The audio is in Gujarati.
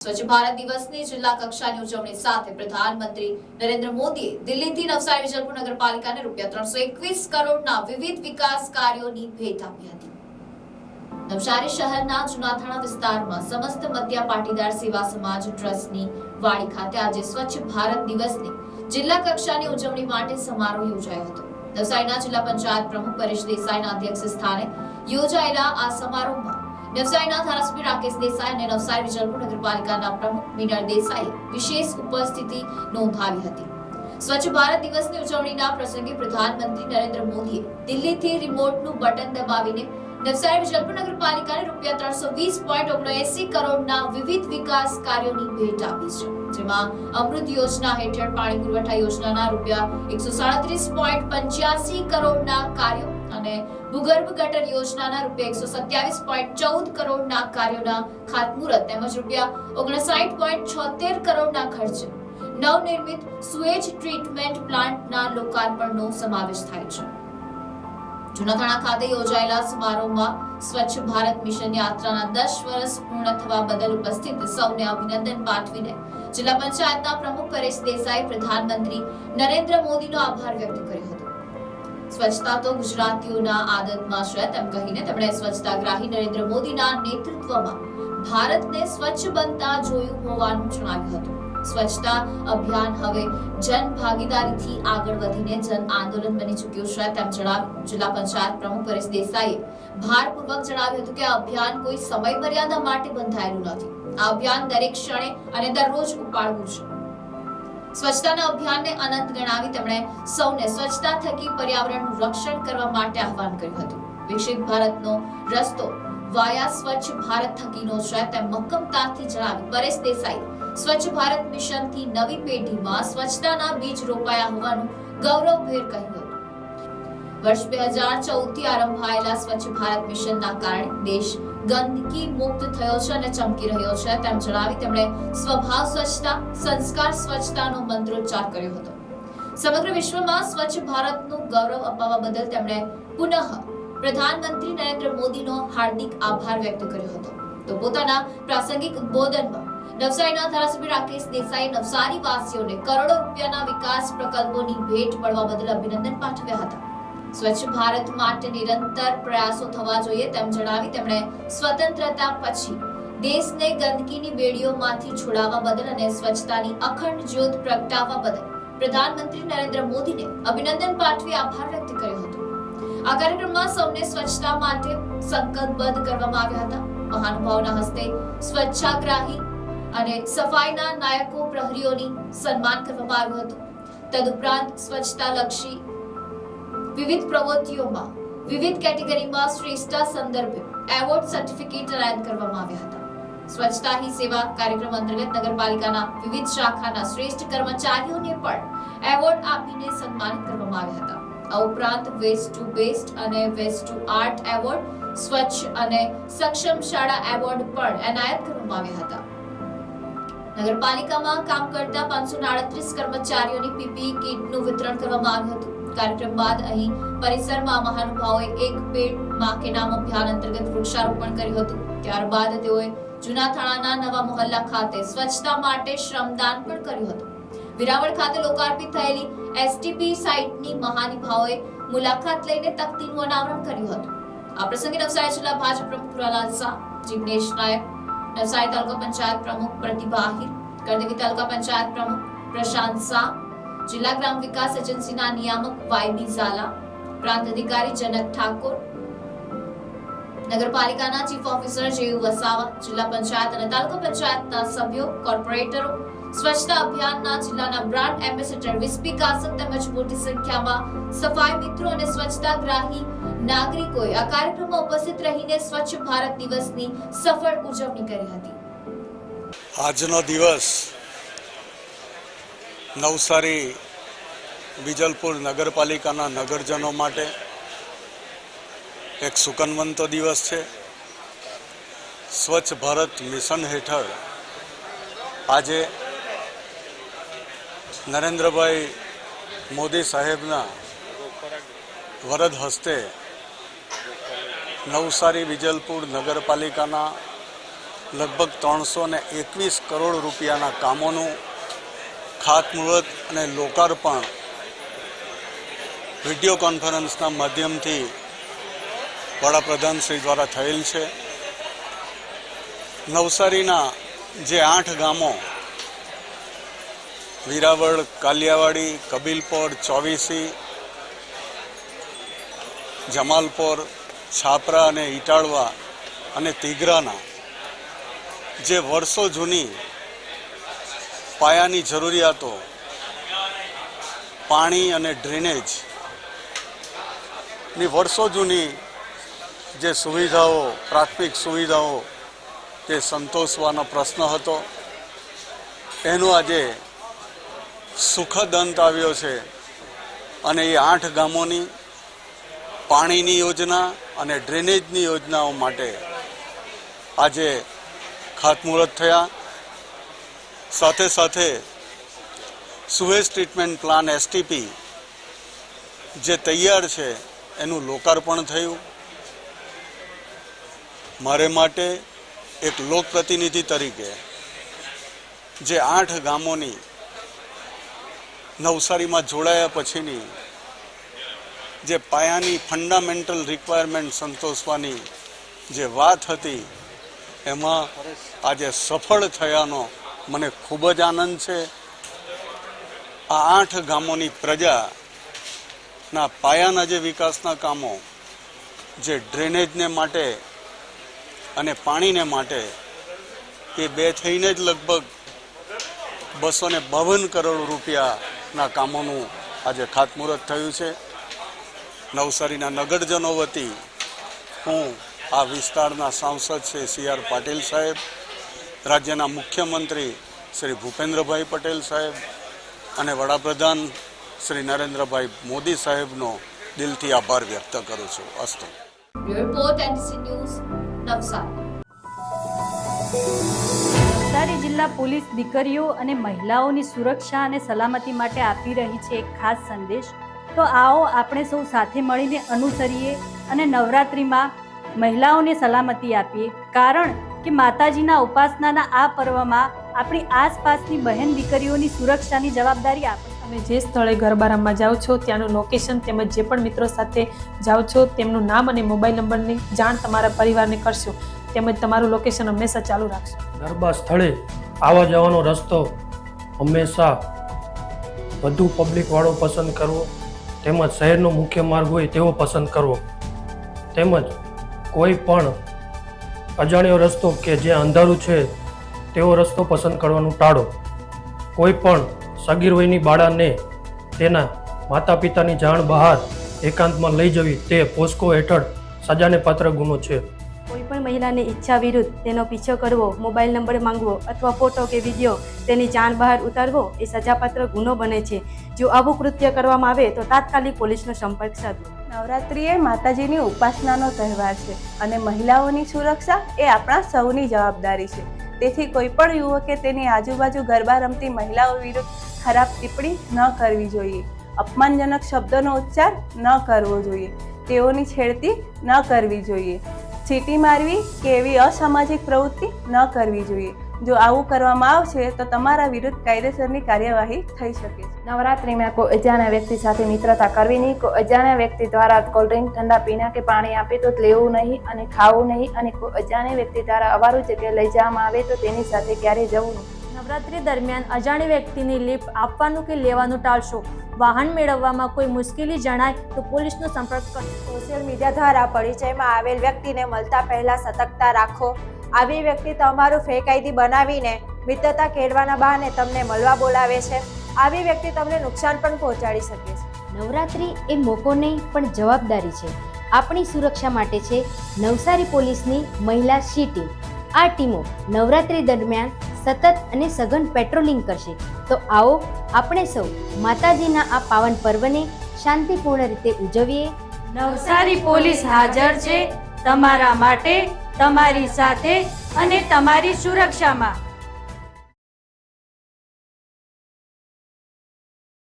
સ્વચ્છ ભારત દિવસની જિલ્લા કક્ષાની ઉજવણી સાથે પ્રધાનમંત્રી નરેન્દ્ર મોદીએ દિલ્હીથી નવસારી વિજલપુર નગરપાલિકાને રૂપિયા ત્રણસો એકવીસ કરોડના વિવિધ વિકાસ કાર્યોની ભેટ આપી હતી. નવસારી શહેરના જુનાથાણા વિસ્તારમાં સમસ્ત મધ્યા પાટીદાર સેવા સમાજ ટ્રસ્ટની વાડી ખાતે આજે સ્વચ્છ ભારત દિવસની જિલ્લા કક્ષાની ઉજવણી માટે સમારોહ યોજાયો હતો. નવસારીના જિલ્લા પંચાયત પ્રમુખ પરેશ દેસાઈના અધ્યક્ષ સ્થાને યોજાયેલા આ સમારોહમાં નવસારીના ધારાસભ્ય રાકેશ દેસાઈ અને નવસારી વિજલપુર નગરપાલિકાના પ્રમુખ મિનળ દેસાઈ વિશેષ ઉપસ્થિતિ નોંધાવી હતી સ્વચ્છ ભારત દિવસની ઉજવણીના પ્રસંગે પ્રધાનમંત્રી નરેન્દ્ર મોદીએ દિલ્હીથી રિમોટનું બટન દબાવીને નવસારી વિજલપુર નગરપાલિકાને રૂપિયા ત્રણસો વીસ પોઈન્ટ ઓગણએસી કરોડના વિવિધ વિકાસ કાર્યોની ભેટ આપી છે જેમાં અમૃત યોજના હેઠળ પાણી પુરવઠા યોજનાના રૂપિયા એકસો સાડત્રીસ પોઈન્ટ પંચ્યાસી કરોડના કાર્યો અને ભૂગર્ભ ગટર યોજનાના રૂપિયા એકસો સત્યાવીસ પોઈન્ટ ચૌદ કરોડના કાર્યોના ખાતમુહૂર્ત તેમજ રૂપિયા ઓગણસાઠ પોઈન્ટ છોતેર કરોડના ખર્ચ નવનિર્મિત સુએજ ટ્રીટમેન્ટ પ્લાન્ટના લોકાર્પણનો સમાવેશ થાય છે. જૂનાથાણા ખાતે યોજાયેલા સમારોહમાં સ્વચ્છ ભારત મિશન યાત્રાના દસ વર્ષ પૂર્ણ થવા બદલ ઉપસ્થિત સૌને અભિનંદન પાઠવીને જિલ્લા પંચાયતના પ્રમુખ પરેશ દેસાઈ પ્રધાનમંત્રી નરેન્દ્ર મોદીનો આભાર વ્યક્ત કર્યો હતો. સ્વચ્છતા તો ગુજરાતીઓના આદતમાં છે, તેમ કહીને તેમણે સ્વચ્છતાગ્રાહી નરેન્દ્ર મોદીના નેતૃત્વમાં ભારતને સ્વચ્છ બનતા જોયું હોવાનું જણાવ્યું હતું. સ્વચ્છતા અભિયાન હવે જન ભાગીદારીથી આગળ વધીને જન આંદોલન બની ચૂક્યું છે, તેમ જણાવ્યું. જિલ્લા પંચાયત પ્રમુખ પરેશ દેસાઈએ ભારપૂર્વક જણાવ્યું હતું કે આ અભિયાન કોઈ સમય મર્યાદા માટે બંધાયેલું નથી. આ અભિયાન દરેક ક્ષણે અને દરરોજ ઉપાડવું છે. સ્વચ્છતાના અભિયાનને અનંત ગણાવી તેમણે સૌને સ્વચ્છતા થકી પર્યાવરણનું રક્ષણ કરવા માટે આહ્વાન કર્યું હતું. વિકસિત ભારતનો રસ્તો વાયા સ્વચ્છ ભારત થકીનો છે તેમ મક્કમતાથી જણાવી પરેશ દેસાઈ, સ્વચ્છ ભારત મિશનથી નવી પેઢીમાં સ્વચ્છતાના બીજ રોપાયા હોવાનું ગૌરવભેર કહ્યું હતું. વર્ષ બે હજાર ચૌદથી આરંભાયેલા સ્વચ્છ ભારત મિશનના કારણે દેશ ગંદકી મુક્ત થયો છે અને ચમકી રહ્યો છે તેમ જણાવી તેમણે સ્વભાવ સ્વચ્છતા, સંસ્કાર સ્વચ્છતાનો મંત્રોચ્ચાર કર્યો હતો. સમગ્ર વિશ્વમાં સ્વચ્છ ભારતનું ગૌરવ અપાવવા બદલ તેમણે પુનઃ પ્રધાનમંત્રી નરેન્દ્ર મોદીનો હાર્દિક આભાર વ્યક્ત કર્યો હતો. તો પોતાના પ્રાસંગિક બોધનમાં નવસારીના ધારાસભ્ય રાકેશ દેસાઈ નવસારી વાસીઓને કરોડો રૂપિયાના વિકાસ પ્રકલ્પોની ભેટ પડવા બદલ અભિનંદન પાઠવ્યા હતા. સ્વચ્છ ભારત માટે નિરંતર પ્રયાસો થવા જોઈએ તેમ જણાવી તેમણે સ્વતંત્રતા પછી દેશને ગંદકીની બેડીઓમાંથી છોડાવવા બદલ અને સ્વચ્છતાની અખંડ જ્યોત પ્રગટાવવા બદલ પ્રધાનમંત્રી નરેન્દ્ર મોદીને અભિનંદન પાઠવી આભાર વ્યક્ત કર્યો હતો. આ કાર્યક્રમમાં સૌને સ્વચ્છતા માટે સંકલ્પબદ્ધ કરવામાં આવ્યા હતા. મહાનુભાવોના હસ્તે સ્વચ્છાગ્રાહી અને સફાઈના નાયકો પ્રહરીઓની સન્માન કરવામાં આવ્યું હતું. તદુપરાંત સ્વચ્છતા લક્ષી વિવિધ પ્રવૃત્તિઓમાં, વિવિધ કેટેગરીમાં શ્રેષ્ઠતા સંદર્ભે એવોર્ડ સર્ટિફિકેટ એનાયત કરવામાં આવ્યા હતા. સ્વચ્છતા હી સેવા કાર્યક્રમ અંતર્ગત નગરપાલિકાના વિવિધ શાખાના શ્રેષ્ઠ કર્મચારીઓને પણ એવોર્ડ આપીને સન્માનિત કરવામાં આવ્યા હતા. આ ઉપરાંત વેસ્ટ ટુ બેસ્ટ અને વેસ્ટ ટુ આર્ટ એવોર્ડ, સ્વચ્છ અને સક્ષમ શાળા એવોર્ડ પણ એનાયત કરવામાં આવ્યા હતા. નગરપાલિકામાં કામ કરતા પાંચસો કર્મચારીઓની પીપીઈ કીટનું વિતરણ કરવામાં આવ્યું હતું. કાર્યક્રમ બાદ અહીં પરિસરમાં મહાનુભાવોએ એક પેડમાં કે નામ અભિયાન અંતર્ગત વૃક્ષારોપણ કર્યું હતું. ત્યારબાદ તેઓએ જૂના થાણાના નવા મોહલ્લા ખાતે સ્વચ્છતા માટે શ્રમદાન પણ કર્યું હતું. વિરાવળ ખાતે લોકાર્પિત થયેલી એસટીપી સાઇટની મહાનુભાવોએ મુલાકાત લઈને તકતીનું અનાવરણ કર્યું હતું. આ પ્રસંગે નવસારી જિલ્લા ભાજપ પ્રમુખ પુરાલાલ શાહ, જિગ્નેશ નાયક, નવસારી તાલુકા પંચાયત પ્રમુખ પ્રતિભા આહિર કરદેવી તાલુકા પંચાયત પ્રમુખ પ્રશાંત શાહ જિલ્લા ગ્રામ વિકાસ એજન્સીના નિયામક વાયબી ઝાલા, પ્રાંત અધિકારી જનક ઠાકોર, નગરપાલિકાના ચીફ ઓફિસર જેયુ વસાવા, જિલ્લા પંચાયત અને તાલુકા પંચાયતના સભ્યો, કોર્પોરેટરો, સ્વચ્છતા અભિયાનના જિલ્લાના બ્રાન્ડ એમ્બેસેડર વિસ્પી કાસમ તેમજ મોટી સંખ્યામાં સફાઈ મિત્રો અને સ્વચ્છતાગ્રાહી નાગરિકોએ આ કાર્યક્રમમાં ઉપસ્થિત રહીને સ્વચ્છ ભારત દિવસની સફળ ઉજવણી કરી હતી. આજનો દિવસ નવસારી વિજલપુર નગરપાલિકાના નગરજનો માટે એક સુકનવંતો દિવસ છે. સ્વચ્છ ભારત મિશન હેઠળ આજે નરેન્દ્રભાઈ મોદી સાહેબના વરદ હસ્તે નવસારી વિજલપુર નગરપાલિકાના લગભગ ત્રણસો એકવીસ કરોડ રૂપિયાના કામોનું ખાતમુહૂર્ત અને લોકાર્પણ વીડિયો કોન્ફરન્સના માધ્યમથી વડાપ્રધાન શ્રી દ્વારા થયેલ છે. નવસારીના જે આઠ ગામો, વીરાવળ, કાલિયાવાડી, કબીલપોર, ચોવીસી, જમાલપોર, છાપરા અને ઇટાળવા અને તિગરાના જે વર્ષો જૂની પાયાની જરૂરિયાતો, પાણી અને ડ્રેનેજની વર્ષો જૂની જે સુવિધાઓ, પ્રાથમિક સુવિધાઓ તે સંતોષવાનો પ્રશ્ન હતો. એનો આજે સુખદ અંત આવ્યો છે અને એ આઠ ગામોની પાણીની યોજના અને ડ્રેનેજની યોજનાઓ માટે આજે ખાતમુહૂર્ત થયા. સાથે સાથે સુએઝ ટ્રીટમેન્ટ પ્લાન એસટીપી જે તૈયાર છે, એનું લોકાર્પણ થયું. મારે માટે એક લોકપ્રતિનિધિ તરીકે જે આઠ ગામોની નવસારીમાં જોડાયા પછીની જે પાયાની ફંડામેન્ટલ રિક્વાયરમેન્ટ સંતોષવાની જે વાત હતી, એમાં આજે સફળ થયાનો મને ખૂબ જ આનંદ છે. આ આઠ ગામોની પ્રજાના પાયાના જે વિકાસના કામો, જે ડ્રેનેજને માટે અને પાણીને માટે એ બે થઈને જ લગભગ બસો ને બાવન કરોડ રૂપિયાના કામોનું આજે ખાતમુહૂર્ત થયું છે. નવસારીના નગરજનો વતી હું આ વિસ્તારના સાંસદ છે સી આર પાટીલ સાહેબ રાજ્યના મુખ્યમંત્રી શ્રી ભૂપેન્દ્રભાઈ પટેલ સાહેબ અને વડાપ્રધાન શ્રી નરેન્દ્રભાઈ મોદી સાહેબનો દિલથી આભાર વ્યક્ત કરું છું. અસ્તુ. નવસારી જિલ્લા પોલીસ દીકરીઓ અને મહિલાઓની સુરક્ષા અને સલામતી માટે આપી રહી છે એક ખાસ સંદેશ. તો આવો આપણે સૌ સાથે મળીને અનુસરીએ અને નવરાત્રિમાં મહિલાઓને સલામતી આપીએ. કારણ કે માતાજીના ઉપાસનાના આ પર્વમાં આપણી આસપાસની બહેન દીકરીઓની સુરક્ષાની જવાબદારી આપણે તમે જે સ્થળે ગરબા રમવા જાઓ છો ત્યાંનું લોકેશન તેમજ જે પણ મિત્રો સાથે જાઓ છો તેમનું નામ અને મોબાઈલ નંબરની જાણ તમારા પરિવારને કરશો. તેમજ તમારું લોકેશન હંમેશા ચાલુ રાખશો. ગરબા સ્થળે આવવા જવાનો રસ્તો હંમેશા વધુ પબ્લિકવાળો પસંદ કરવો તેમજ શહેરનો મુખ્ય માર્ગ હોય તેવો પસંદ કરવો. તેમજ કોઈ પણ અજાણ્યો રસ્તો કે જે અંધારું છે, તેવો રસ્તો પસંદ કરવાનું ટાળો. કોઈ પણ સગીર વયની બાળાને તેના માતા પિતાની જાણ બહાર એકાંતમાં લઈ જવી તે પોસ્કો હેઠળ સજાને પાત્ર ગુનો છે. કોઈ પણ મહિલાની ઈચ્છા વિરુદ્ધ તેનો પીછો કરવો, મોબાઈલ નંબર માંગવો અથવા ફોટો કે વીડિયો તેની જાણ બહાર ઉતારવો એ સજાપાત્ર ગુનો બને છે. જો આવું કૃત્ય કરવામાં આવે તો તાત્કાલિક પોલીસનો સંપર્ક સાધવો. નવરાત્રિ એ માતાજીની ઉપાસનાનો તહેવાર છે અને મહિલાઓની સુરક્ષા એ આપણા સૌની જવાબદારી છે. તેથી કોઈ પણ યુવકે તેની આજુબાજુ ગરબા રમતી મહિલાઓ વિરુદ્ધ ખરાબ ટિપ્પણી ન કરવી જોઈએ. અપમાનજનક શબ્દોનો ઉચ્ચાર ન કરવો જોઈએ. તેઓની છેડતી ન કરવી જોઈએ. ચીટી મારવી કે એવી અસામાજિક પ્રવૃત્તિ ન કરવી જોઈએ. જો આવું કરવામાં આવશે તો તમારા વિરુદ્ધ કાયદેસરની કાર્યવાહી થઈ શકે છે. નવરાત્રિમાં કોઈ અજાણ્યા વ્યક્તિ સાથે મિત્રતા કરવી નહીં. કોઈ અજાણ્યા વ્યક્તિ દ્વારા કોલ્ડ ડ્રિંક ઠંડા પીણા કે પાણી આપે તો લેવું નહીં અને ખાવું નહીં. અને કોઈ અજાણ્યા વ્યક્તિ દ્વારા અવારું જગ્યાએ લઈ જવામાં આવે તો તેની સાથે ક્યારેય જવું નહીં. નવરાત્રી દરમિયાન અજાણી વ્યક્તિની લિફ્ટ આપવાનું કે લેવાનું ટાળશો? વાહન મેળવવામાં કોઈ મુશ્કેલી જણાય તો પોલીસનો સંપર્ક કરો. સોશિયલ મીડિયા દ્વારા પરિચયમાં આવેલ વ્યક્તિને મળતા પહેલા સતર્કતા રાખો. આવી વ્યક્તિ તમારું ફેક આઈડી બનાવીને મિત્રતા કેળવાના બહાને તમને મળવા બોલાવે છે. આવી વ્યક્તિ તમને નુકસાન પણ પહોંચાડી શકે છે. નવરાત્રિ એ મોકો નહીં પણ જવાબદારી છે. આપણી સુરક્ષા માટે છે નવસારી પોલીસની મહિલા સી ટીમ. આ ટીમો નવરાત્રિ દરમિયાન સતત અને સઘન પેટ્રોલિંગ કરશે. તો આવો આપણે સૌ માતાજીના આ પાવન પર્વને શાંતિપૂર્ણ રીતે ઉજવીએ. નવસારી પોલીસ હાજર છે તમારા માટે તમારી સાથે અને તમારી સુરક્ષામાં.